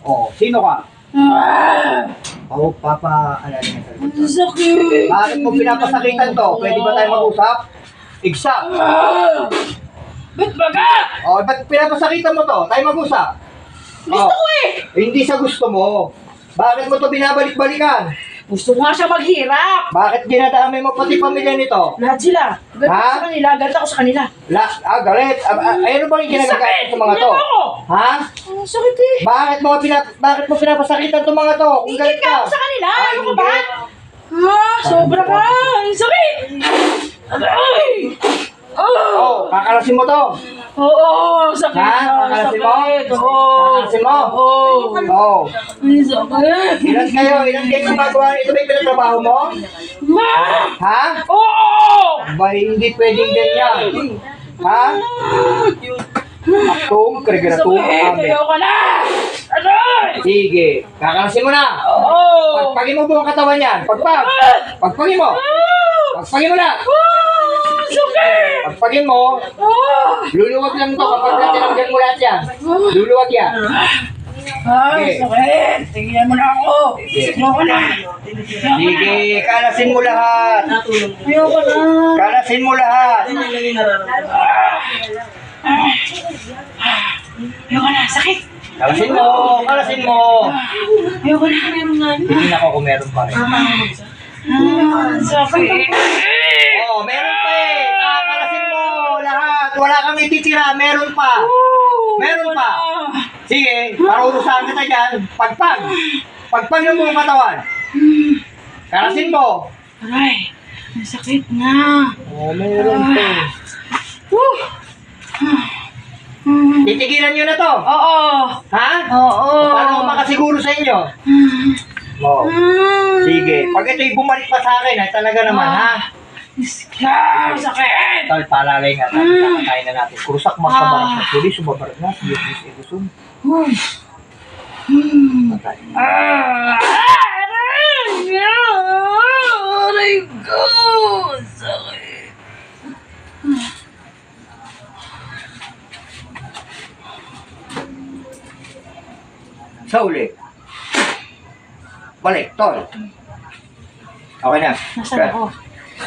Oh, sino ka? Ah, Oh, papa, ano rin ang sakit. Bakit mo pinapasakitan to? Pwede ba tayo mag-usap? Igsa. Ah, ba't baga? Oh, ba't pinapasakitan mo to? Tayo mag-usap. Gusto ko eh. Hindi sa gusto mo. Bakit mo to binabalik-balikan? Gusto nga siya maghirap. Bakit dinadamay mo pati pamilya nito? Lahat sila. Galit Ha? ako sa kanila. Galit ako sa kanila. La, ah, galit. Ah, ah, ano ba yung ginagagamit sa mga to? Mo. Ha? Ang sakit eh. Bakit mo pinap bakit mo pinapasakitan tong mga to? Kung Ingit galit ka ka. ako sa kanila. Ah, Ano ka ba? ingit. Ah, sobra ka. Ang sakit. Ay. Oh. Oh, kakalasin mo to. Oo, sakit. Ha? Kakalasin mo? sakit. Oo. Kakalasin mo? Oo. Oh. Ang sakit. Ilan kayo? Ilan kayo gumagawa? Ito ba yung pinatrabaho mo? Ah. Ha? Oo. Ba, hindi pwedeng ganyan. Ha? Aktum, kregeratum, Sakit. amen. Ayoko na. Aray. Sige, kakalasin mo na. Oo. Pagpagin mo buong katawan yan. Pagpag. Pagpagin mo. Ah. Pagpagin mo na. Ah. Pagpagin mo. Ah. Luluwag lang to kapag natinanggal mo lahat yan. Luluwag yan. Ay, Sige. sakit. Tingnan mo na ako. Ayoko na. Sige, kalasin mo lahat. Ayoko na. Kalasin mo lahat. Ayoko na. Sakit. Kalasin mo. Kalasin mo. Ayoko na. Meron nga. Hindi na ako kung meron pa rin. Ah, sakit. Oh, meron pa eh. Kakalasin mo lahat. Wala kang ititira. Meron pa. Meron pa. Sige, parurusahan kita dyan. Pagpag. Pagpag ng buong katawan. Kalasin mo. Aray. Ang sakit na. Oh, meron pa. Titigilan nyo na to. Oo. Ha? Oo. Paano ako makasiguro sa inyo? Oh. Mm. Sige. Pag ito'y bumalik pa sa akin, ay talaga naman, ha? Ah, sakit. Tal, palalay nga tayo. Kakakain na natin. Kurusak magkabaras na tuloy. Sumabarat na. Sige, sige, sige. Patay. Ah, Sa uli. Balik, tol. Okay na. Nasaan ako?